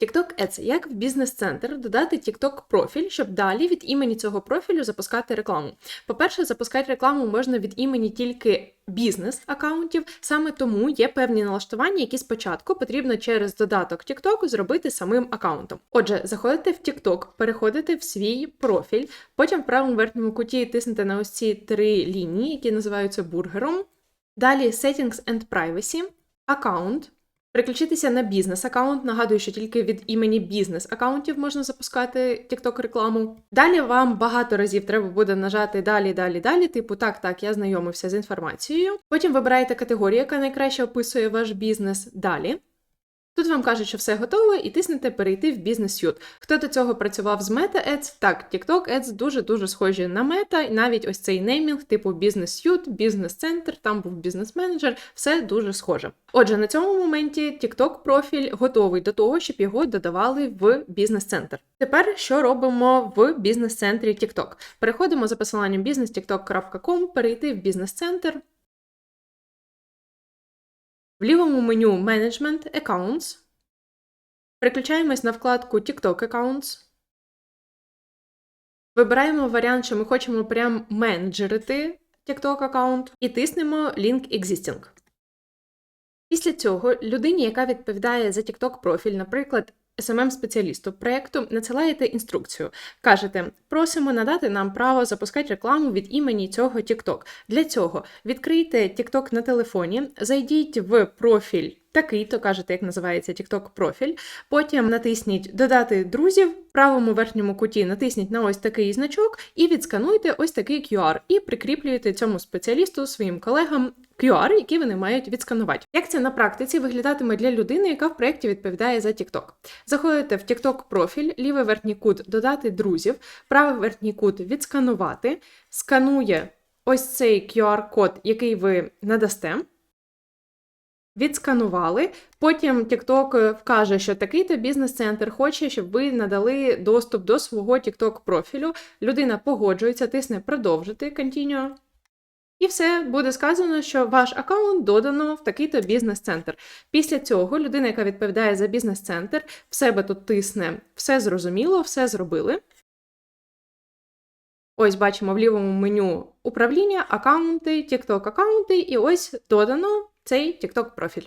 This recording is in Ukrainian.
TikTok Ads. Як в бізнес-центр додати TikTok профіль, щоб далі від імені цього профілю запускати рекламу. По-перше, запускати рекламу можна від імені тільки бізнес-аккаунтів, саме тому є певні налаштування, які спочатку потрібно через додаток TikTok зробити самим аккаунтом. Отже, заходите в TikTok, переходите в свій профіль, потім в правому верхньому куті тиснете на ось ці три лінії, які називаються бургером. Далі Settings and Privacy, аккаунт. Переключитися на бізнес-аккаунт. Нагадую, що тільки від імені бізнес-аккаунтів можна запускати TikTok рекламу. Далі вам багато разів треба буде нажати далі, далі, далі. Типу, так, так, я знайомився з інформацією. Потім вибираєте категорію, яка найкраще описує ваш бізнес. Далі. Тут вам кажуть, що все готове, і тиснете перейти в бізнес Suite. Хто до цього працював з Meta Ads? Так, TikTok Ads дуже-дуже схожі на Meta, і навіть ось цей неймінг, типу бізнес Suite, бізнес-центр, там був бізнес-менеджер, все дуже схоже. Отже, на цьому моменті TikTok профіль готовий до того, щоб його додавали в бізнес-центр. Тепер що робимо в бізнес-центрі TikTok? Переходимо за посиланням businesstiktok.com, перейти в бізнес-центр. В лівому меню Management Accounts переключаємось на вкладку TikTok Accounts. Вибираємо варіант, що ми хочемо прям менеджерити TikTok аккаунт і тиснемо Link Existing. Після цього людині, яка відповідає за TikTok профіль, наприклад, SMM-спеціалісту проєкту, надсилаєте інструкцію. Кажете, просимо надати нам право запускати рекламу від імені цього TikTok. Для цього відкрийте TikTok на телефоні, зайдіть в профіль такий, то кажете, як називається TikTok профіль. Потім натисніть Додати друзів, в правому верхньому куті натисніть на ось такий значок і відскануйте ось такий QR, і прикріплюєте цьому спеціалісту своїм колегам QR, які вони мають відсканувати. Як це на практиці виглядатиме для людини, яка в проєкті відповідає за TikTok? Заходите в TikTok профіль, лівий верхній кут додати друзів, правий верхній кут відсканувати, сканує ось цей QR-код, який ви надасте. Відсканували. Потім TikTok вкаже, що такий-то бізнес-центр хоче, щоб ви надали доступ до свого TikTok профілю. Людина погоджується, тисне продовжити Continue. І все буде сказано, що ваш аккаунт додано в такий-то бізнес-центр. Після цього людина, яка відповідає за бізнес-центр, в себе тут тисне все зрозуміло, все зробили. Ось бачимо в лівому меню управління, аккаунти, TikTok аккаунти, і ось додано цей TikTok профіль.